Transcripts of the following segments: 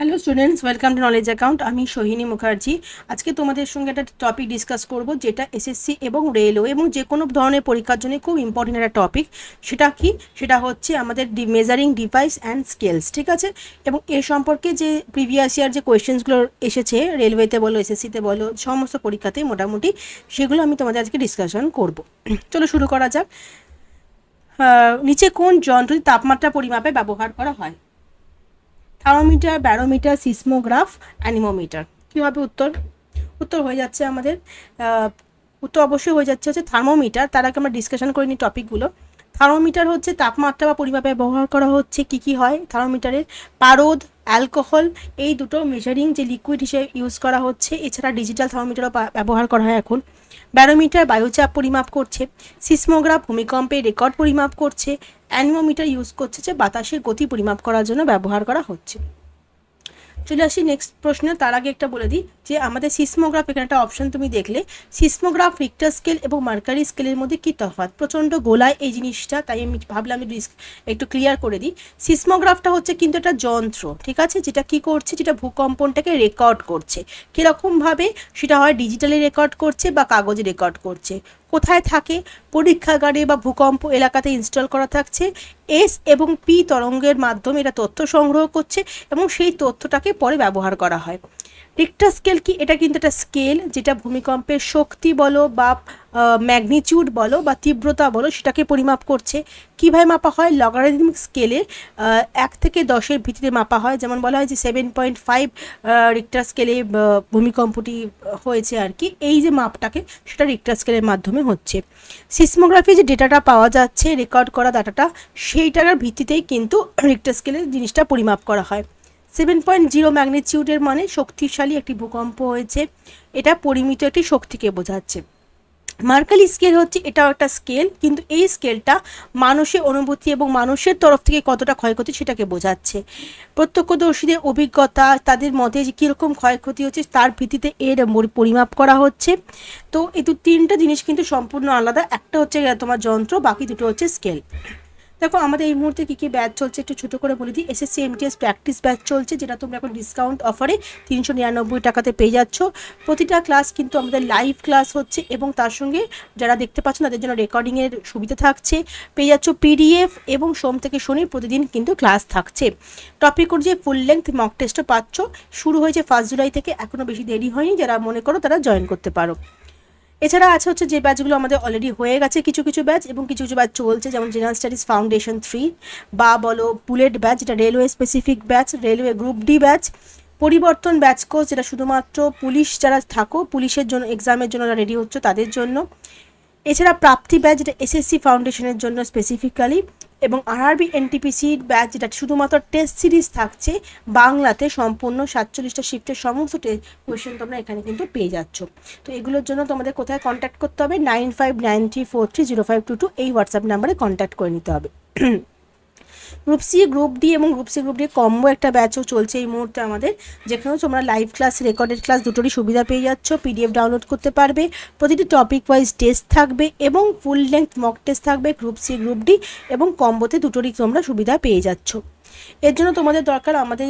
Hello students welcome to knowledge account আমি সোহিনী মুখার্জি। আজকে তোমাদের সঙ্গে একটা টপিক ডিসকাস করব, যেটা এসএসসি এবং রেলওয়ে এবং যে কোনো ধরনের পরীক্ষার জন্য খুব ইম্পর্টেন্ট একটা টপিক সেটা কি? সেটা হচ্ছে আমাদের D measuring device and scales ঠিক আছে? এবং এ সম্পর্কে যে প্রিভিয়াস ইয়ার যে কোয়েশ্চেন্সগুলো এসেছে রেলওয়েতে বলো এসএসসিতে বলো, সমস্ত পরীক্ষাতে মোটামুটি সেগুলো আমি তোমাদের আজকে ডিসকাশন করব। চলো শুরু করা যাক। নিচে কোন যন্ত্রটি তাপমাত্রা পরিমাপে ব্যবহার করা হয়? Thermometer barometer, seismograph, anemometer. কী হবে উত্তর? উত্তর হয়ে যাচ্ছে আমাদের উত্তর অবশ্যই হয়ে যাচ্ছে হচ্ছে থার্মোমিটার। তার আগে আমরা ডিসকাশন করে নিই টপিকগুলো থার্মোমিটার হচ্ছে তাপমাত্রা বা পরিমাপে ব্যবহার করা হচ্ছে, কি কি হয় থার্মোমিটারের? পারদ, অ্যালকোহল, এই দুটো মেজারিং যে লিকুইড হিসেবে ইউজ করা হচ্ছে, এছাড়া ডিজিটাল থার্মোমিটারও ব্যবহার করা হয় এখন। ব্যারোমিটার বায়ুচাপ পরিমাপ করছে, সিসমোগ্রাফ ভূমিকম্পে রেকর্ড পরিমাপ করছে, অ্যানিমোমিটার ইউজ করছে যে বাতাসের গতি পরিমাপ করার জন্য ব্যবহার করা হচ্ছে। চলে আসি নেক্সট প্রশ্ন, তার আগে একটা বলে দিই যে আমাদের সিসমোগ্রাফ এখানে একটা অপশন তুমি দেখলে সিসমোগ্রাফ রিক্টার স্কেল এবং মার্কারি স্কেলের মধ্যে কী তফাৎ? প্রচণ্ড গোলায় এই জিনিসটা, তাই আমি ভাবলাম আমি একটু ক্লিয়ার করে দিই। সিসমোগ্রাফটা হচ্ছে কিন্তু একটা যন্ত্র, ঠিক আছে? যেটা কি করছে? যেটা ভূকম্পনটাকে রেকর্ড করছে। কীরকমভাবে? সেটা হয় ডিজিটালি রেকর্ড করছে বা কাগজে রেকর্ড করছে। কোথায় থাকে? পরীক্ষাগারে বা ভূকম্প এলাকাতে ইনস্টল করা থাকছে। এস এবং পি তরঙ্গের মাধ্যমে এটা তথ্য সংগ্রহ করছে এবং সেই তথ্যটাকে পরে ব্যবহার করা হয়। রিক্টার স্কেল কি? এটা কিন্তু একটা স্কেল যেটা ভূমিকম্পের শক্তি বলো বা ম্যাগনিচিউড বলো বা তীব্রতা বলো সেটাকে পরিমাপ করছে। কীভাবে মাপা হয়? লগারিদমিক স্কেলে এক থেকে দশের ভিত্তিতে মাপা হয়। যেমন বলা হয় যে সেভেন পয়েন্ট ফাইভ রিক্টার স্কেলে ভূমিকম্পটি হয়েছে আর কি। এই যে মাপটাকে সেটা রিক্টার স্কেলের মাধ্যমে হচ্ছে। সিসমোগ্রাফি যে ডেটাটা পাওয়া যাচ্ছে রেকর্ড করা ডাটাটা সেইটার ভিত্তিতেই কিন্তু রিক্টার স্কেলের জিনিসটা পরিমাপ করা হয়। সেভেন পয়েন্ট জিরো ম্যাগনিটিউডের মানে শক্তিশালী একটি ভূকম্প হয়েছে। এটা পরিমিত একটি শক্তিকে বোঝাচ্ছে। মার্কালি স্কেল হচ্ছে এটাও একটা স্কেল, কিন্তু এই স্কেলটা মানুষের অনুভূতি এবং মানুষের তরফ থেকে কতটা ক্ষয়ক্ষতি সেটাকে বোঝাচ্ছে। প্রত্যক্ষদর্শীদের অভিজ্ঞতা, তাদের মতে যে কীরকম ক্ষয়ক্ষতি হচ্ছে তার ভিত্তিতে এর পরিমাপ করা হচ্ছে। তো এই দু তিনটা জিনিস কিন্তু সম্পূর্ণ আলাদা। একটা হচ্ছে তোমার যন্ত্র, বাকি দুটো হচ্ছে স্কেল। দেখো, আমাদের এই মুহূর্তে কী কী ব্যাচ চলছে একটু ছোটো করে বলে দিই। এসএসসি এমটিএস প্র্যাকটিস ব্যাচ চলছে, যেটা তোমরা এখন ডিসকাউন্ট অফারে তিনশো নিরানব্বই টাকাতে পেয়ে যাচ্ছ। প্রতিটা ক্লাস কিন্তু আমাদের লাইভ ক্লাস হচ্ছে এবং তার সঙ্গে যারা দেখতে পাচ্ছেন তাদের জন্য রেকর্ডিংয়ের সুবিধা থাকছে। পেয়ে যাচ্ছ পিডিএফ এবং সোম থেকে শনি প্রতিদিন কিন্তু ক্লাস থাকছে। টপিক যে ফুল লেন্থ মক টেস্টও পাচ্ছ। শুরু হয়েছে ফার্স্ট জুলাই থেকে এখনও বেশি দেরি হয়নি, যারা মনে করো তারা জয়েন করতে পারো। এছাড়া আছে হচ্ছে যে ব্যাচগুলো আমাদের অলরেডি হয়ে গেছে কিছু কিছু ব্যাচ এবং কিছু কিছু ব্যাচ চলছে, যেমন জেনারেল স্টাডিজ ফাউন্ডেশন থ্রি বা বলো বুলেট ব্যাচ যেটা railway specific batch railway group D batch পরিবর্তন ব্যাচ কোর্স যেটা শুধুমাত্র পুলিশ যারা থাকো, পুলিশের জন্য এক্সামের জন্য যারা রেডি হচ্ছে তাদের জন্য। এছাড়া প্রাপ্তি ব্যাচ যেটা এসএসসি ফাউন্ডেশনের জন্য স্পেসিফিক্যালি এবং আরআরবি এনটিপিসি ব্যাচ যেটা শুধুমাত্র টেস্ট সিরিজ থাকছে, বাংলাতে সম্পূর্ণ সাতচল্লিশটা শিফটের সমস্ত টেস্ট কোয়েশ্চেন তোমরা এখানে কিন্তু পেয়ে যাচ্ছ। তো এগুলোর জন্য তোমাদের কোথায় কন্ট্যাক্ট করতে হবে? Nine five nine three four three zero five two two এই হোয়াটসঅ্যাপ নাম্বারে কন্ট্যাক্ট করে নিতে হবে। গ্রুপ সি গ্রুপ ডি এবং group C group D combo একটা ব্যাচও চলছে এই মুহূর্তে আমাদের। যেখানেও তোমরা লাইভ ক্লাস রেকর্ডেড ক্লাস দুটোরই সুবিধা পেয়ে যাচ্ছ। পিডিএফ ডাউনলোড করতে পারবে। প্রতিটি টপিক ওয়াইজ টেস্ট থাকবে এবং ফুল লেন্থ মক টেস্ট থাকবে গ্রুপ সি গ্রুপ ডি এবং কম্বোতে দুটোরই তোমরা সুবিধা পেয়ে যাচ্ছ। এর জন্য তোমাদের দরকার আমাদের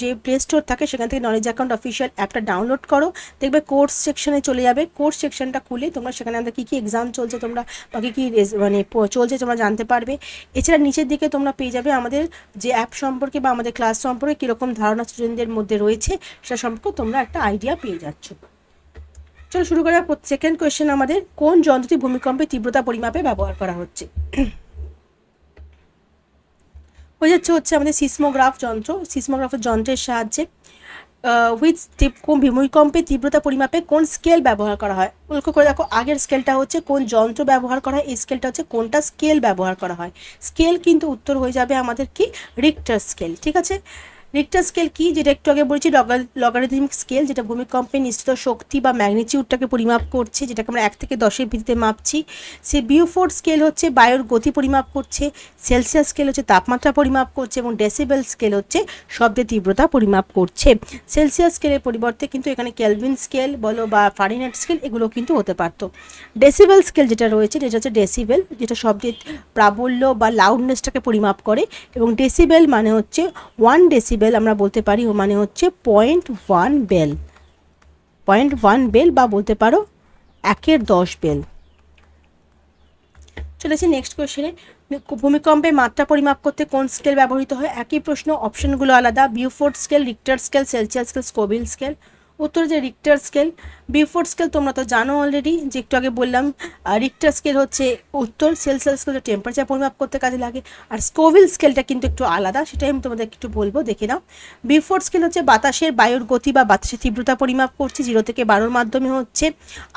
যে প্লে স্টোর থাকে, সেখান থেকে নলেজ অ্যাকাউন্ট অফিসিয়াল অ্যাপটা ডাউনলোড করো। দেখবে কোর্স সেকশনে চলে যাবে। কোর্স সেকশনটা খুলে তোমরা সেখানে আমাদের কী কী এক্সাম চলছে তোমরা বা কী কী মানে চলছে তোমরা জানতে পারবে। এছাড়া নিচের দিকে তোমরা পেয়ে যাবে আমাদের যে অ্যাপ সম্পর্কে বা আমাদের ক্লাস সম্পর্কে কীরকম ধারণা স্টুডেন্টদের মধ্যে রয়েছে, সেটা সম্পর্কে তোমরা একটা আইডিয়া পেয়ে যাচ্ছ। চলো শুরু করা সেকেন্ড কোয়েশ্চেন আমাদের, কোন যন্ত্রটি ভূমিকম্পের তীব্রতা পরিমাপে ব্যবহার করা হচ্ছে? যাচ্ছে হচ্ছে আমাদের সিসমোগ্রাফ যন্ত্র সিসমোগ্রাফের যন্ত্রের সাহায্যে উইথ কোন ভূমিকম্পের তীব্রতা পরিমাপে কোন স্কেল ব্যবহার করা হয়? লক্ষ্য করে দেখো, আগের স্কেলটা হচ্ছে কোন যন্ত্র ব্যবহার করা হয়, এই স্কেলটা হচ্ছে কোনটা স্কেল ব্যবহার করা হয়। স্কেল কিন্তু উত্তর হয়ে যাবে আমাদের কি? রিক্টার স্কেল ঠিক আছে? রিক্টার স্কেল কি? যেটা একটু আগে বলেছি লগারিদমিক স্কেল যেটা ভূমিকম্পে নিশ্চিত শক্তি বা ম্যাগনিটিউডটাকে পরিমাপ করছে, যেটাকে আমরা এক থেকে দশের ভিত্তিতে মাপছি। সে বিউফোর্ড স্কেল হচ্ছে বায়ুর গতি পরিমাপ করছে সেলসিয়াস স্কেল হচ্ছে তাপমাত্রা পরিমাপ করছে এবং ডেসিবেল স্কেল হচ্ছে শব্দের তীব্রতা পরিমাপ করছে। সেলসিয়াস স্কেলের পরিবর্তে কিন্তু এখানে ক্যালভিন স্কেল বলো বা ফারেনহাইট স্কেল এগুলো কিন্তু হতে পারতো। ডেসিবেল স্কেল যেটা রয়েছে, যেটা হচ্ছে ডেসিবেল যেটা শব্দের প্রাবল্য বা লাউডনেসটাকে পরিমাপ করে এবং ডেসিবেল মানে হচ্ছে ওয়ান ডেসিবেল ডেসিবেল আমরা বলতে পারি মানে হচ্ছে point one bel point one bel বা বলতে পারো একের দশ বেল চলেছে নেক্সট কোয়েশনে ভূমিকম্পে মাত্রা পরিমাপ করতে কোন স্কেল ব্যবহৃত হয়? একই প্রশ্ন অপশনগুলো আলাদা। Beaufort scale Richter scale Celsius scale Scoville scale উত্তর যে রিক্টার স্কেল বিফোর স্কেল তোমরা তো জানো অলরেডি যে একটু আগে বললাম রিক্টার স্কেল হচ্ছে উত্তর সেলসিয়াস স্কেল টেম্পারেচার পরিমাপ করতে কাজে লাগে, আর স্কোভিল স্কেলটা কিন্তু একটু আলাদা, সেটাই আমি তোমাদের একটু বলব, দেখে নাও। বিউফোর্ড স্কেল হচ্ছে বাতাসের বায়ুর গতি বা বাতাসের তীব্রতা পরিমাপ করছে জিরো থেকে বারোর মাধ্যমে হচ্ছে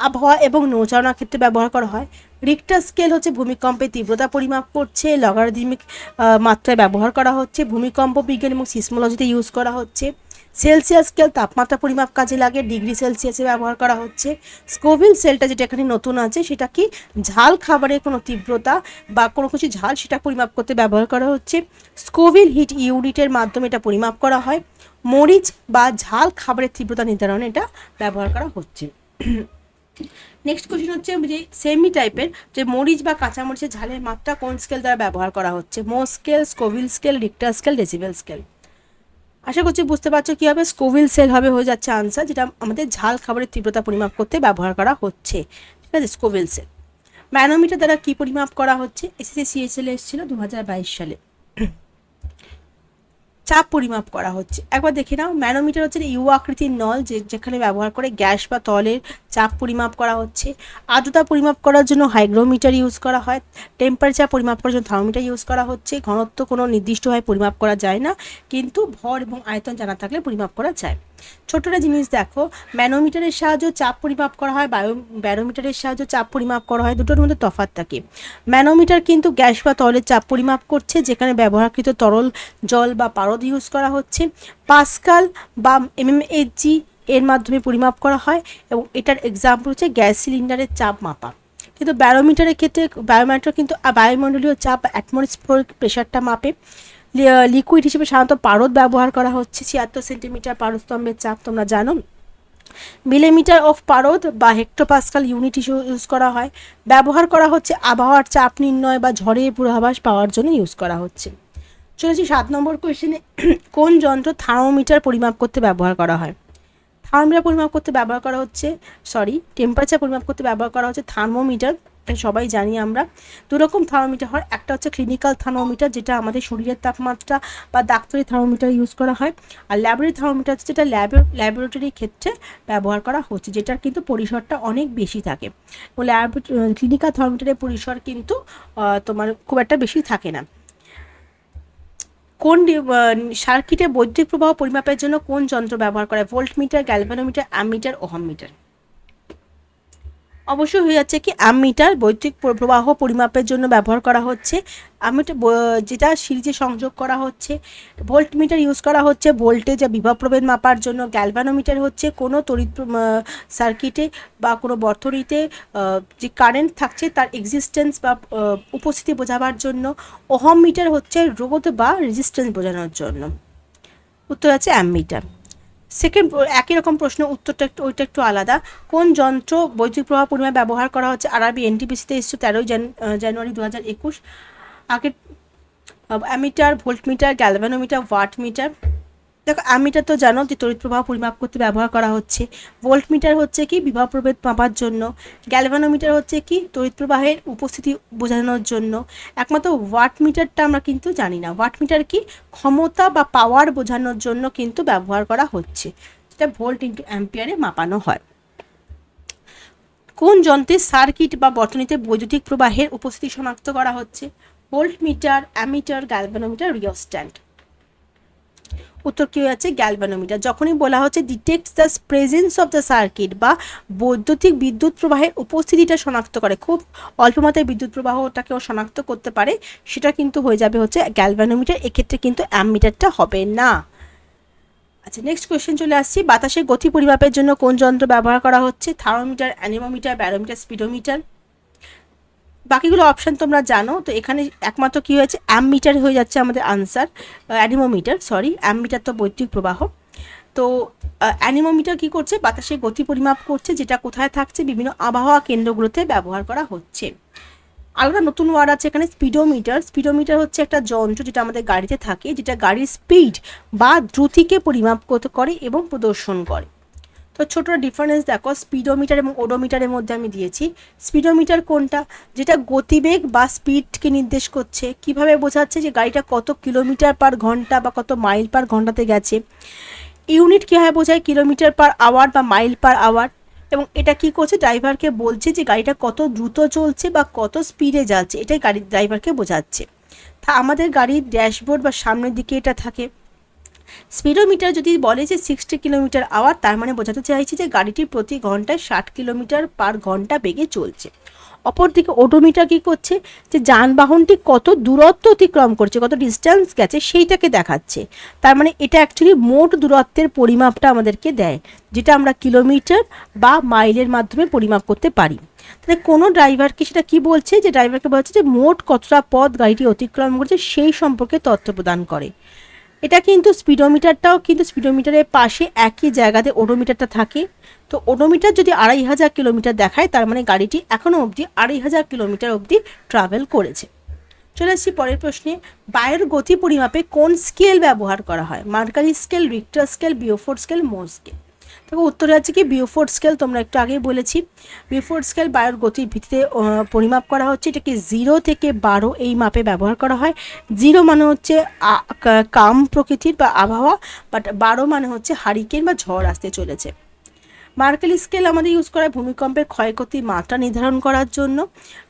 আবহাওয়া এবং নৌচালনার ক্ষেত্রে ব্যবহার করা হয়। রিক্টার স্কেল হচ্ছে ভূমিকম্পের তীব্রতা পরিমাপ করছে লগারিদমিক মাত্রায় ব্যবহার করা হচ্ছে, ভূমিকম্প বিজ্ঞান এবং সিসমোলজিতে ইউজ করা হচ্ছে। সেলসিয়াস স্কেল তাপমাত্রা পরিমাপ কাজে লাগে, ডিগ্রি সেলসিয়াসে ব্যবহার করা হচ্ছে। স্কোভিল সেলটা যেটা এখানে নতুন আছে, সেটা কি ঝাল খাবারের কোনো তীব্রতা বা কোনো কিছু ঝাল সেটা পরিমাপ করতে ব্যবহার করা হচ্ছে। স্কোভিল হিট ইউনিটের মাধ্যমে এটা পরিমাপ করা হয়। মরিচ বা ঝাল খাবারের তীব্রতা নির্ধারণে এটা ব্যবহার করা হচ্ছে। নেক্সট কোশ্চেন হচ্ছে যে সেমি টাইপের যে মরিচ বা কাঁচামরিচের ঝালের মাত্রা কোন স্কেল দ্বারা ব্যবহার করা হচ্ছে? Mohs scale Scoville scale Richter scale decibel scale আশা করছি বুঝতে পারছ কীভাবে স্কোভিল সেল হবে হয়ে যাচ্ছে আনসার যেটা আমাদের ঝাল খাবারের তীব্রতা পরিমাপ করতে ব্যবহার করা হচ্ছে। ঠিক আছে স্কোভিল সেল ম্যানোমিটার দ্বারা কী পরিমাপ করা হচ্ছে? এসএসসি সিএসএল এসেছিল দু হাজার বাইশ সালে। চাপ পরিমাপ করা হচ্ছে। একবার দেখে নাও, ম্যানোমিটার হচ্ছে ইউ আকৃতির নল যে, যেখানে ব্যবহার করে গ্যাস বা তলের চাপ পরিমাপ করা হচ্ছে। আর্দ্রতা পরিমাপ করার জন্য হাইগ্রোমিটার ইউজ করা হয়। টেম্পারেচার পরিমাপ করার জন্য থার্মোমিটার ইউজ করা হচ্ছে। ঘনত্ব কোনো নির্দিষ্টভাবে পরিমাপ করা যায় না। কিন্তু ভর এবং আয়তন জানা থাকলে পরিমাপ করা যায়। ছোটটা জিনিস দেখো, ম্যানোমিটারের সাহায্যে চাপ পরিমাপ করা হয়, বায়ো, ব্যারোমিটারের সাহায্যে চাপ পরিমাপ করা হয়, দুটোর মধ্যে তফাৎ থাকে। ম্যানোমিটার কিন্তু গ্যাস বা তরলের চাপ পরিমাপ করছে, যেখানে ব্যবহারকৃত তরল, জল বা পারদ ইউজ করা হচ্ছে। পাসকাল বা এমএমএইচজি এর মাধ্যমে পরিমাপ করা হয় এবং এটার এক্সাম্পল হচ্ছে গ্যাস সিলিন্ডারের চাপ মাপা। কিন্তু ব্যারোমিটারের ক্ষেত্রে বায়োমিটার কিন্তু বায়ুমণ্ডলীয় চাপ অ্যাটমসফিয়ারিক প্রেশারটা মাপে। লিকুইড হিসেবে সাধারণত পারদ ব্যবহার করা হচ্ছে, ছিয়াত্তর সেন্টিমিটার পারস্তম্ভের চাপ তোমরা জানো। মিলিমিটার অফ পারদ বা হেক্টোপাস্কাল ইউনিট হিসেবে ইউজ করা হয়। ব্যবহার করা হচ্ছে আবহাওয়ার চাপ নির্ণয় বা ঝড়ের পূর্বাভাস পাওয়ার জন্য ইউজ করা হচ্ছে। চলেছি সাত নম্বর কোয়েশ্চেনে কোন যন্ত্র থার্মোমিটার পরিমাপ করতে ব্যবহার করা হয়? থার্মোমিটার পরিমাপ করতে ব্যবহার করা হচ্ছে সরি টেম্পারেচার পরিমাপ করতে ব্যবহার করা হচ্ছে থার্মোমিটার সবাই জানি আমরা। দুরকম থার্মোমিটার হয়। একটা হচ্ছে ক্লিনিক্যাল থার্মোমিটার যেটা আমাদের শরীরের তাপমাত্রা বা ডাক্তারি থার্মোমিটার ইউজ করা হয়। আর ল্যাবরেটরি থার্মোমিটার যেটা ল্যাবে ল্যাবরেটরির ক্ষেত্রে ব্যবহার করা হচ্ছে, যেটার কিন্তু পরিসরটা অনেক বেশি থাকে। ও ল্যাব ক্লিনিক্যাল থার্মোমিটারের পরিসর কিন্তু তোমার খুব একটা বেশি থাকে না। কোন সার্কিটে বৈদ্যুতিক প্রবাহ পরিমাপের জন্য কোন যন্ত্র ব্যবহার করা ভোল্টমিটার গ্যালভানোমিটার অ্যামিটার ওহমমিটার অবশ্যই হয়ে যাচ্ছে কি অ্যামিটার বৈদ্যুতিক প্রবাহ পরিমাপের জন্য ব্যবহার করা হচ্ছে। অ্যামিটার যেটা সিরিজে সংযোগ করা হচ্ছে। ভোল্টমিটার ইউজ করা হচ্ছে। ভোল্টেজ বা বিভব প্রভেদ মাপার জন্য গ্যালভানোমিটার হচ্ছে। কোনো তড়িৎ সার্কিটে বা কোনো বর্তনীতে যে কারেন্ট থাকছে তার এক্সিস্টেন্স বা উপস্থিতি বোঝাবার জন্য ওহম মিটার হচ্ছে রোধ বা রেজিস্ট্যান্স বোঝানোর জন্য। উত্তর আছে অ্যামিটার সেকেন্ড একই রকম প্রশ্ন, উত্তরটা একটু, ওইটা একটু আলাদা। কোন যন্ত্র বৈদ্যুতিক প্রবাহ পরিমাণ ব্যবহার করা হচ্ছে? আর আরআরবি, এনটিপিসিতে এসছে তেরোই জানুয়ারি দু হাজার একুশ আগে ammeter, voltmeter, galvanometer wattmeter দেখো অ্যামিটার তো জানো যে তড়িৎ প্রবাহ পরিমাপ করতে ব্যবহার করা হচ্ছে। ভোল্টমিটার হচ্ছে কি বিবাহ প্রভেদ মাপার জন্য। গ্যালভানোমিটার হচ্ছে কি তড়িৎ প্রবাহের উপস্থিতি বোঝানোর জন্য। একমাত্র ওয়াট মিটারটা আমরা কিন্তু জানি না। ওয়াট মিটার কি ক্ষমতা বা পাওয়ার বোঝানোর জন্য কিন্তু ব্যবহার করা হচ্ছে। যেটা ভোল্ট ইন্টু অ্যাম্পিয়ারে মাপানো হয়। কোন যন্ত্রের সার্কিট বা বর্তনীতে বৈদ্যুতিক প্রবাহের উপস্থিতি শনাক্ত করা হচ্ছে? Voltmeter ammeter, galvanometer rheostat উত্তর কী হচ্ছে গ্যালভানোমিটার। যখনই বলা হচ্ছে detects the presence of the circuit বা বৈদ্যুতিক বিদ্যুৎ প্রবাহের উপস্থিতিটা শনাক্ত করে, খুব অল্প মাত্রায় বিদ্যুৎ প্রবাহটাকেও শনাক্ত করতে পারে, সেটা কিন্তু হয়ে যাবে হচ্ছে গ্যালভানোমিটার। এক্ষেত্রে কিন্তু অ্যামিটারটা হবে না। আচ্ছা নেক্সট কোয়েশ্চেন চলে আসছি, বাতাসের গতি পরিমাপের জন্য কোন যন্ত্র ব্যবহার করা হচ্ছে? Thermometer anemometer, barometer, speedometer? বাকিগুলো অপশান তোমরা জানো। তো এখানে একমাত্র কী হয়েছে? অ্যামমিটার হয়ে যাচ্ছে আমাদের আনসার অ্যানিমোমিটার সরি অ্যামমিটার তো বৈদ্যুতিক প্রবাহ। তো অ্যানিমোমিটার কী করছে? বাতাসে গতি পরিমাপ করছে, যেটা কোথায় থাকছে? বিভিন্ন আবহাওয়া কেন্দ্রগুলোতে ব্যবহার করা হচ্ছে। আলাদা নতুন ওয়ার্ড আছে এখানে স্পিডোমিটার স্পিডোমিটার হচ্ছে একটা যন্ত্র যেটা আমাদের গাড়িতে থাকে, যেটা গাড়ির স্পিড বা দ্রুতিকে পরিমাপ করে এবং প্রদর্শন করে। তো ছোট ডিফারেন্স দেখো স্পিডোমিটার এবং ওডোমিটারের মধ্যে আমি দিয়েছি। স্পিডোমিটার কোনটা? যেটা গতিবেগ বা স্পিডকে নির্দেশ করছে। কীভাবে বোঝাচ্ছে যে গাড়িটা কত কিলোমিটার পার ঘণ্টা বা কত মাইল পার ঘন্টাতে গেছে? ইউনিট কীভাবে বোঝায়? কিলোমিটার পার আওয়ার বা মাইল পার আওয়ার এবং এটা কি করছে? ড্রাইভারকে বলছে যে গাড়িটা কত দ্রুত চলছে বা কত স্পিডে যাচ্ছে। এটাই গাড়ির ড্রাইভারকে বোঝাচ্ছে। তা আমাদের গাড়ির ড্যাশবোর্ড বা সামনের দিকে এটা থাকে। স্পিডোমিটার যদি বলে যে সিক্সটি কিলোমিটার আওয়ার তার মানে বোঝাতে চাইছে যে গাড়িটি প্রতি ঘন্টায় ষাট কিলোমিটার পার ঘণ্টা বেগে চলছে। অপরদিকে ওডোমিটার কী করছে? যে যানবাহনটি কত দূরত্ব অতিক্রম করছে, কত ডিস্টেন্স গেছে, সেইটাকে দেখাচ্ছে। তার মানে এটা অ্যাকচুয়ালি মোট দূরত্বের পরিমাপটা আমাদেরকে দেয়, যেটা আমরা কিলোমিটার বা মাইলের মাধ্যমে পরিমাপ করতে পারি। তাহলে কোনো ড্রাইভারকে সেটা কি বলছে? যে ড্রাইভারকে বলছে যে মোট কতটা পথ গাড়িটি অতিক্রম করছে, সেই সম্পর্কে তথ্য প্রদান করে। এটা কিন্তু স্পিডোমিটারটাও কিন্তু স্পিডোমিটারের পাশে একই জায়গাতে ওডোমিটারটা থাকে। তো ওডোমিটার যদি আড়াই হাজার কিলোমিটার দেখায়, তার মানে গাড়িটি এখনও অবধি আড়াই হাজার কিলোমিটার অবধি ট্রাভেল করেছে। চলে আসছি পরের প্রশ্নে। বায়ুর গতি পরিমাপে কোন স্কেল ব্যবহার করা হয়? Mercury scale Richter scale Beaufort scale Mohs scale তবে উত্তরে আছে কি? বিওফোর স্কেল তোমরা একটু আগেই বলেছি। বিওফোর স্কেল বায়ুর গতির ভিত্তিতে পরিমাপ করা হচ্ছে। এটাকে জিরো থেকে বারো এই মাপে ব্যবহার করা হয়। জিরো মানে হচ্ছে কাম প্রকৃতির বা আবহাওয়া বাট বারো মানে হচ্ছে হারিকেন বা ঝড় আসতে চলেছে। মার্কেল স্কেল আমাদের ইউজ করা ভূমিকম্পের ক্ষয়ক্ষতির মাত্রা নির্ধারণ করার জন্য।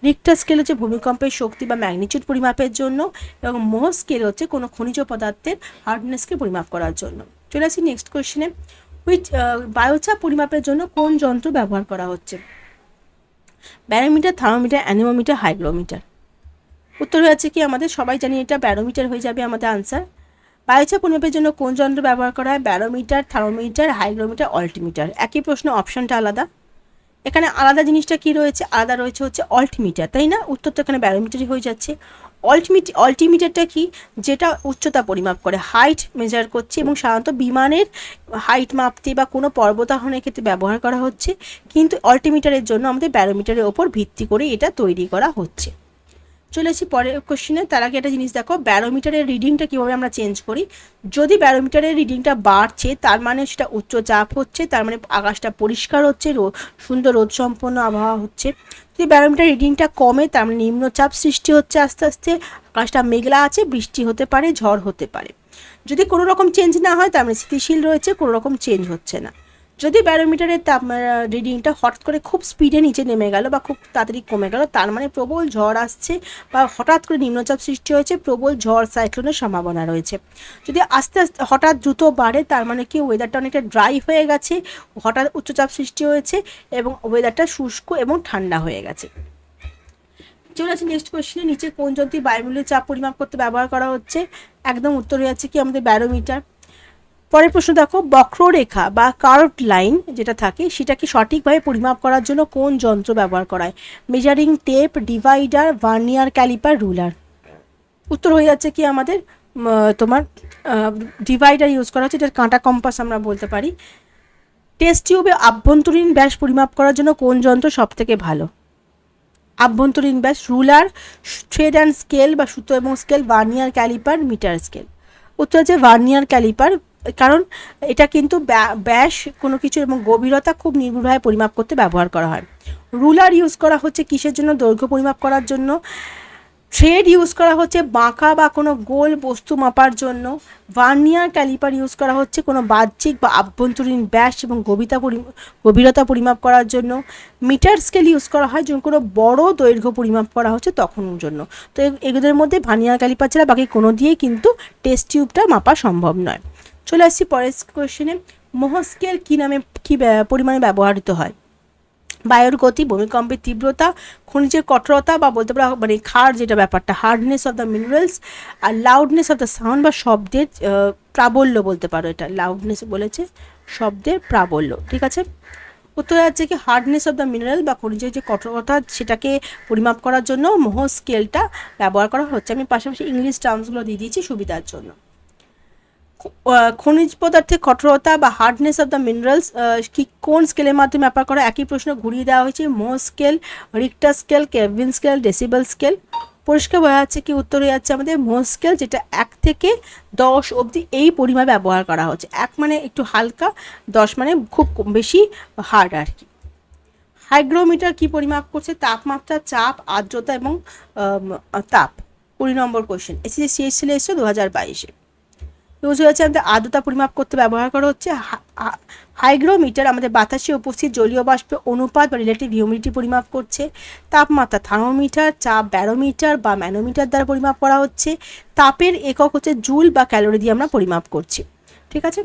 রিক্টার স্কেল হচ্ছে ভূমিকম্পের শক্তি বা ম্যাগনিচিউড পরিমাপের জন্য। এবং মোহ স্কেল হচ্ছে কোনো খনিজ পদার্থের হার্ডনেসকে পরিমাপ করার জন্য। চলে আসি নেক্সট কোয়েশ্চেনে হুইচ বায়োচাপ পরিমাপের জন্য কোন যন্ত্র ব্যবহার করা হচ্ছে? Barometer, thermometer, anemometer, hygrometer. উত্তর হচ্ছে কি? আমাদের সবাই জানি এটা ব্যারোমিটার হয়ে যাবে আমাদের আনসার বায়োচাপ পরিমাপের জন্য কোন যন্ত্র ব্যবহার করা হয়? Barometer, thermometer, hygrometer, altimeter. একই প্রশ্ন অপশনটা আলাদা। এখানে আলাদা জিনিসটা কি রয়েছে? আলাদা রয়েছে হচ্ছে অল্টিমিটার, তাই না? উত্তর তো এখানে ব্যারোমিটারই হয়ে যাচ্ছে। অল্টিমিট অল্টিমিটারটা কি? যেটা উচ্চতা পরিমাপ করে হাইট মেজার করছে এবং সাধারণত বিমানের হাইট মাপতে বা কোনো পর্বতারোহণের ক্ষেত্রে ব্যবহার করা হচ্ছে। কিন্তু অল্টিমিটারের জন্য আমাদের ব্যারোমিটারের ওপর ভিত্তি করে এটা তৈরি করা হচ্ছে। চলে আসি পরের কোশ্চেনে তার আগে একটা জিনিস দেখো, ব্যারোমিটারের রিডিংটা কীভাবে আমরা চেঞ্জ করি? যদি ব্যারোমিটারের রিডিংটা বাড়ছে, তার মানে সেটা উচ্চ চাপ হচ্ছে, তার মানে আকাশটা পরিষ্কার হচ্ছে সুন্দর রোদ সম্পন্ন আবহাওয়া হচ্ছে। যদি ব্যারোমিটার রিডিংটা কমে, তার মানে নিম্নচাপ সৃষ্টি হচ্ছে আস্তে আস্তে। আকাশটা মেঘলা আছে, বৃষ্টি হতে পারে, ঝড় হতে পারে। যদি কোনো রকম চেঞ্জ না হয়, তার মানে স্থিতিশীল রয়েছে, কোনো রকম চেঞ্জ হচ্ছে না। যদি ব্যারোমিটারের তাপ রিডিংটা হঠাৎ করে খুব স্পিডে নিচে নেমে গেল বা খুব তাড়াতাড়ি কমে গেল, তার মানে প্রবল ঝড় আসছে বা হঠাৎ করে নিম্নচাপ সৃষ্টি হয়েছে, প্রবল ঝড় সাইক্লোনের সম্ভাবনা রয়েছে। যদি আস্তে আস্তে হঠাৎ দ্রুত বাড়ে, তার মানে কি ওয়েদারটা অনেকটা ড্রাই হয়ে গেছে, হঠাৎ উচ্চচাপ সৃষ্টি হয়েছে এবং ওয়েদারটা শুষ্ক এবং ঠান্ডা হয়ে গেছে। চলে আছে নেক্সট কোয়েশ্চেনে নিচে কোন যন্ত্রী বায়ুমূল্যের চাপ পরিমাপ করতে ব্যবহার করা হচ্ছে? একদম উত্তর হয়ে যাচ্ছে কি আমাদের ব্যারোমিটার পরের প্রশ্ন দেখো, বক্ররেখা বা কার্ভড লাইন যেটা থাকে সেটাকে সঠিকভাবে পরিমাপ করার জন্য কোন যন্ত্র ব্যবহার করা হয় measuring tape divider vernier calliper ruler উত্তর হয়ে যাচ্ছে কি আমাদের তোমার ডিভাইডার ইউজ করা হচ্ছে, এটার কাঁটা কম্পাস আমরা বলতে পারি। টেস্ট টিউবে আভ্যন্তরীণ ব্যাস পরিমাপ করার জন্য কোন যন্ত্র সব থেকে ভালো? আভ্যন্তরীণ ব্যাস রুলার থ্রেড অ্যান্ড স্কেল বা সুতো এবং scale vernier calliper metre scale উত্তর হচ্ছে ভার্নিয়ার ক্যালিপার কারণ এটা কিন্তু ব্যাস কোনো কিছু এবং গভীরতা খুব নির্ভুলভাবে পরিমাপ করতে ব্যবহার করা হয়। রুলার ইউজ করা হচ্ছে কিসের জন্য? দৈর্ঘ্য পরিমাপ করার জন্য। থ্রেড ইউজ করা হচ্ছে বাঁকা বা কোনো গোল বস্তু মাপার জন্য। ভার্নিয়ার ক্যালিপার ইউজ করা হচ্ছে কোনো বাহ্যিক বা আভ্যন্তরীণ ব্যাস এবং গভীরতা গভীরতা পরিমাপ করার জন্য। মিটার স্কেল ইউজ করা হয় যখন কোনো বড় দৈর্ঘ্য পরিমাপ করা হচ্ছে তখন জন্য। তো এগুলোর মধ্যে ভার্নিয়ার ক্যালিপার ছাড়া বাকি কোনো দিয়েই কিন্তু টেস্ট টিউবটা মাপা সম্ভব নয়। চলে আসছি পরের কোয়েশ্চেনে মহস্কেল কী নামে, কী পরিমাণে ব্যবহৃত হয়? বায়ুর গতি, ভূমিকম্পের তীব্রতা, খনিজের কঠোরতা বা বলতে পারো মানে খার যেটা ব্যাপারটা হার্ডনেস অফ দ্য মিনারেলস আর লাউডনেস অফ দ্য সাউন্ড বা শব্দের প্রাবল্য বলতে পারো এটা। লাউডনেস বলেছে শব্দের প্রাবল্য, ঠিক আছে? উত্তর হচ্ছে কি হার্ডনেস অফ দ্য মিনারেল বা খনিজের যে কঠোরতা সেটাকে পরিমাপ করার জন্য মোহ স্কেলটা ব্যবহার করা হচ্ছে। আমি পাশাপাশি ইংলিশ টার্মসগুলো দিয়ে দিয়েছি সুবিধার জন্য। খনিজ পদার্থের কঠোরতা বা হার্ডনেস অফ দ্য মিনারেলস কি কোন স্কেলের মাধ্যমে ব্যাপার করা? একই প্রশ্ন ঘুরিয়ে দেওয়া হয়েছে। Mohs scale Richter scale Kelvin scale decibel scale পরিষ্কার বোঝা যাচ্ছে কি উত্তর হয়ে যাচ্ছে আমাদের। মো স্কেল যেটা এক থেকে দশ অবধি এই পরিমাপ ব্যবহার করা হচ্ছে। এক মানে একটু হালকা, দশ মানে খুব বেশি হার্ড আর কি। হাইগ্রোমিটার কি পরিমাপ করছে? তাপমাত্রা, চাপ, আর্দ্রতা এবং তাপ। কুড়ি নম্বর কোয়েশ্চেন এসেছে সিএসএল এসছে দু হাজার বাইশে। ইউজ হয়েছে আমাদের আর্দ্রতা পরিমাপ করতে ব্যবহার করা হচ্ছে। হাইগ্রোমিটার আমাদের বাতাসে উপস্থিত জলীয় বাষ্পের অনুপাত বা রিলেটিভ হিউমিডিটি পরিমাপ করছে। তাপমাত্রা থার্মোমিটার, চাপ ব্যারোমিটার বা ম্যানোমিটার দ্বারা পরিমাপ করা হচ্ছে। তাপের একক হচ্ছে জুল বা ক্যালোরি দিয়ে আমরা পরিমাপ করছি। ঠিক আছে?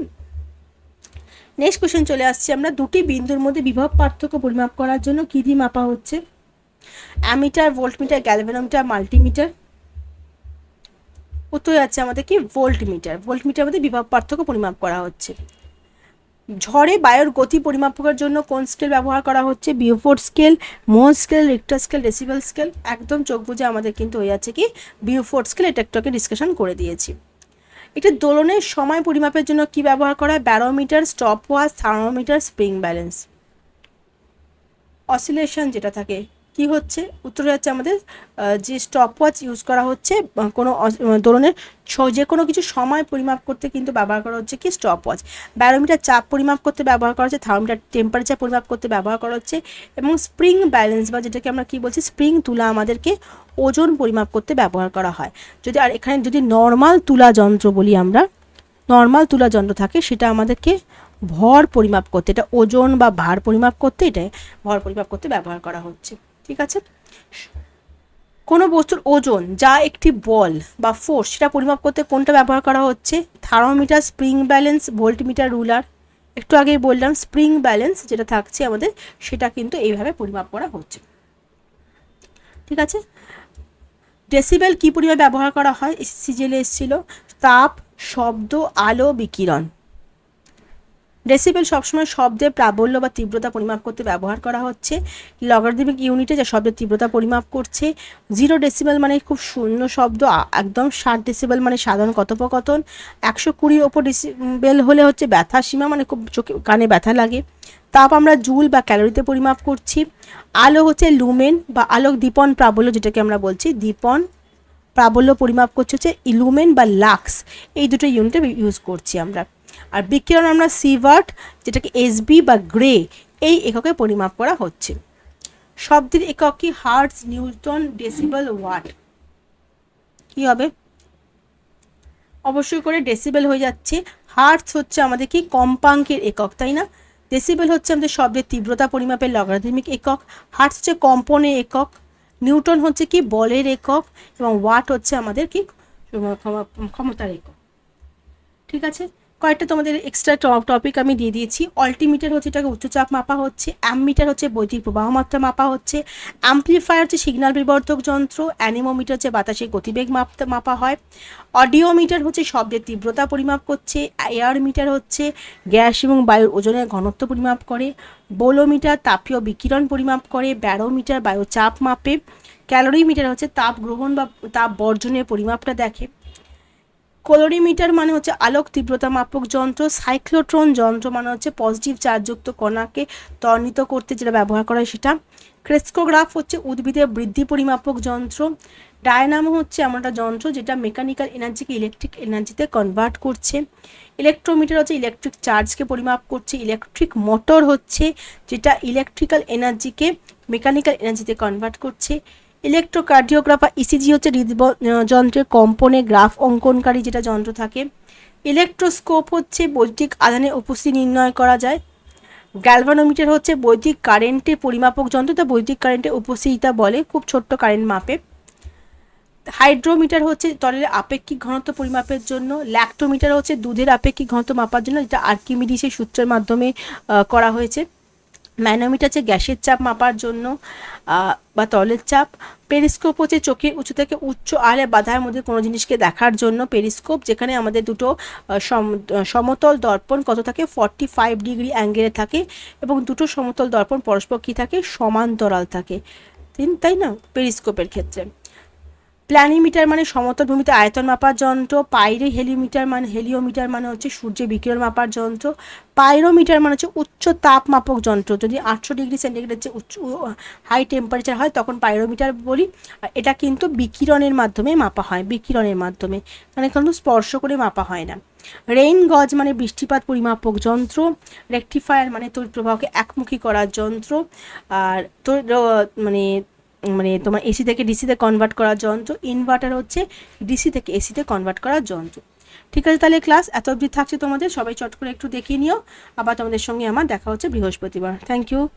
নেক্সট কোশ্চেন চলে আসছে আমরা। দুটি বিন্দুর মধ্যে বিভব পার্থক্য পরিমাপ করার জন্য কী দিয়ে মাপা হচ্ছে? Ammeter, voltmeter, galvanometer, multimeter. উত্তর আছে আমাদের কি ভোল্ট মিটার ভোল্ট মিটার মধ্যে বিভব পার্থক্য পরিমাপ করা হচ্ছে। ঝড়ে বায়ুর গতি পরিমাপ করার জন্য কোন স্কেল ব্যবহার করা হচ্ছে? Beaufort scale Mohs scale Richter scale decibel scale একদম চোখ বুঝে আমাদের কিন্তু হয়ে যাচ্ছে কি বিউফোর্ড স্কেল এটা একটু ডিসকাশন করে দিয়েছি। এটা দোলনের সময় পরিমাপের জন্য কি ব্যবহার করা হয়? Barometer stopwatch thermometer spring balance oscillation যেটা থাকে কি হচ্ছে? উত্তর হচ্ছে আমাদের যে স্টপ ওয়াচ ইউজ করা হচ্ছে কোনো ধরনের যে কোনো কিছু সময় পরিমাপ করতে কিন্তু ব্যবহার করা হচ্ছে কি স্টপ ওয়াচ ব্যারোমিটার চাপ পরিমাপ করতে ব্যবহার করা হচ্ছে থার্মোমিটার টেম্পারেচার পরিমাপ করতে ব্যবহার করা হচ্ছে, এবং স্প্রিং ব্যালেন্স বা যেটাকে আমরা কি বলছি স্প্রিং তুলা আমাদেরকে ওজন পরিমাপ করতে ব্যবহার করা হয়। যদি আর এখানে যদি নর্মাল তুলা যন্ত্র বলি আমরা নর্মাল তুলা যন্ত্র থাকে, সেটা আমাদেরকে ভর পরিমাপ করতে, এটা ওজন বা ভার পরিমাপ করতে, এটা ভর পরিমাপ করতে ব্যবহার করা হচ্ছে। ঠিক আছে? কোনো বস্তুর ওজন যা একটি বল বা ফোর্স সেটা পরিমাপ করতে কোনটা ব্যবহার করা হচ্ছে? Thermometer spring balance voltmeter ruler একটু আগেই বললাম স্প্রিং ব্যালেন্স যেটা থাকছে আমাদের, সেটা কিন্তু এইভাবে পরিমাপ করা হচ্ছে। ঠিক আছে? ডেসিবেল কী পরিমাণ ব্যবহার করা হয়? সিজেলে এসেছিল। তাপ, শব্দ, আলো, বিকিরণ। ডেসিবেল সবসময় শব্দের প্রাবল্য বা তীব্রতা পরিমাপ করতে ব্যবহার করা হচ্ছে। লগারিদমিক ইউনিটে যা শব্দের তীব্রতা পরিমাপ করছে জিরো ডেসিবেল মানে খুব শূন্য শব্দ একদম ষাট ডেসিবেল মানে সাধারণ কথোপকথন, একশো কুড়ির ওপর ডেসিবেল হলে হচ্ছে ব্যথা সীমা মানে খুব চোখে, কানে ব্যথা লাগে। তাপ আমরা জুল বা ক্যালোরিতে পরিমাপ করছি। আলো হচ্ছে লুমেন বা আলোক দীপন প্রাবল্য, যেটাকে আমরা বলছি দীপন প্রাবল্য পরিমাপ করছে হচ্ছে ইলুমেন বা লাক্স এই দুটো ইউনিটে ইউজ করছি আমরা। আর বিকিরণ আমরা সিভার্ট যেটাকে এসবি বা গ্রে, এই এককে পরিমাপ করা হচ্ছে। শব্দের একক কি? Hertz newton, decibel, watt. কি হবে? অবশ্যই করে ডেসিবেল হয়ে যাচ্ছে। হার্টস হচ্ছে আমাদের কি? কম্পাঙ্কের একক, তাই না? ডেসিবেল হচ্ছে আমাদের শব্দের তীব্রতা পরিমাপের লগারিদমিক একক। হার্টস হচ্ছে কম্পনের একক। নিউটন হচ্ছে কি? বলের একক। এবং ওয়াট হচ্ছে আমাদের কি? ক্ষমতার একক। ঠিক আছে? কয়েকটা তোমাদের এক্সট্রা টপিক আমি দিয়ে দিয়েছি। অল্টিমিটার হচ্ছে এটাকে উচ্চচাপ মাপা হচ্ছে অ্যামমিটার হচ্ছে বৈদ্যুতিক প্রবাহ মাত্রা মাপা হচ্ছে অ্যাম্পলিফায়ার হচ্ছে সিগন্যাল বিবর্ধক যন্ত্র অ্যানিমোমিটার হচ্ছে বাতাসের গতিবেগ মাপতে মাপা হয় অডিওমিটার হচ্ছে শব্দের তীব্রতা পরিমাপ করছে এয়ার মিটার হচ্ছে গ্যাস এবং বায়ুর ওজনের ঘনত্ব পরিমাপ করে, বোলোমিটার তাপীয় বিকিরণ পরিমাপ করে, ব্যারোমিটার বায়ু চাপ মাপে, ক্যালোরিমিটার হচ্ছে তাপ গ্রহণ বা তাপ বর্জনের পরিমাপটা দেখে। কোলোরিমিটার মানে হচ্ছে আলোক তীব্রতা মাপক যন্ত্র, সাইক্লোট্রন যন্ত্র মানে হচ্ছে পজিটিভ চার্জযুক্ত কণাকে ত্বরান্বিত করতে যেটা ব্যবহার করা হয় সেটা। ক্রেস্কোগ্রাফ হচ্ছে উদ্ভিদের বৃদ্ধি পরিমাপক যন্ত্র। ডায়নামো হচ্ছে এমন একটা যন্ত্র যেটা মেকানিক্যাল এনার্জিকে ইলেকট্রিক এনার্জিতে কনভার্ট করছে। ইলেকট্রোমিটার হচ্ছে ইলেকট্রিক চার্জকে পরিমাপ করছে। ইলেকট্রিক মোটর হচ্ছে যেটা ইলেকট্রিক্যাল এনার্জিকে মেকানিক্যাল এনার্জিতে কনভার্ট করছে। ইলেকট্রোকার্ডিওগ্রাফ ইসিজি হচ্ছে হৃদব- যন্ত্রের কম্পনে গ্রাফ অঙ্কনকারী যেটা যন্ত্র থাকে। ইলেকট্রোস্কোপ হচ্ছে বৈদ্যুতিক আধানের উপস্থিতি নির্ণয় করা যায়। গ্যালভানোমিটার হচ্ছে বৈদ্যুতিক কারেন্টের পরিমাপক যন্ত্র, তা বৈদ্যুতিক কারেন্টের উপস্থিতিতা বলে খুব ছোট্ট কারেন্ট মাপে। হাইড্রোমিটার হচ্ছে তরলের আপেক্ষিক ঘনত্ব পরিমাপের জন্য। ল্যাক্টোমিটার হচ্ছে দুধের আপেক্ষিক ঘনত্ব মাপার জন্য, যেটা আর্কিমিডিসের সূত্রের মাধ্যমে করা হয়েছে। ম্যানোমিটার হচ্ছে গ্যাসের চাপ মাপার জন্য বা তলের চাপ পেরিস্কোপ হচ্ছে চোখের উঁচু থেকে উচ্চ আলে বাধার মধ্যে কোনো জিনিসকে দেখার জন্য পেরিস্কোপ, যেখানে আমাদের দুটো সম- সমতল দর্পণ কত থাকে? ফর্টি ফাইভ ডিগ্রি অ্যাঙ্গেলে থাকে এবং দুটো সমতল দর্পণ পরস্পর কী থাকে? সমান্তরাল থাকে। তাই না? পেরিস্কোপের ক্ষেত্রে। প্ল্যানিমিটার মানে সমতল ভূমিতে আয়তন মাপার যন্ত্র, পাইরে হেলিমিটার মানে হেলিওমিটার মানে হচ্ছে সূর্যের বিকিরণ মাপার যন্ত্র, পাইরোমিটার মানে হচ্ছে উচ্চ তাপ মাপক যন্ত্র। যদি আটশো ডিগ্রি সেন্টিগ্রেড যে উচ্চ হাই টেম্পারেচার হয়, তখন পাইরোমিটার বলি এটা কিন্তু বিকিরণের মাধ্যমে মাপা হয়, বিকিরণের মাধ্যমে। মানে কিন্তু স্পর্শ করে মাপা হয় না। রেইন গজ মানে বৃষ্টিপাত পরিমাপক যন্ত্র, রেকটিফায়ার মানে তড়িৎ প্রবাহকে একমুখী করার যন্ত্র, আর তোর মানে মানে তোমার এসি থেকে ডিসিতে কনভার্ট করার যন্ত্র ইনভার্টার হচ্ছে ডিসি থেকে এসিতে কনভার্ট করার যন্ত্র। ঠিক আছে, তাহলে ক্লাস এত অবধি থাকছে তোমাদের, সবাই চট করে একটু দেখিয়ে নিও। আবার তোমাদের সঙ্গে আমার দেখা হচ্ছে বৃহস্পতিবার। Thank you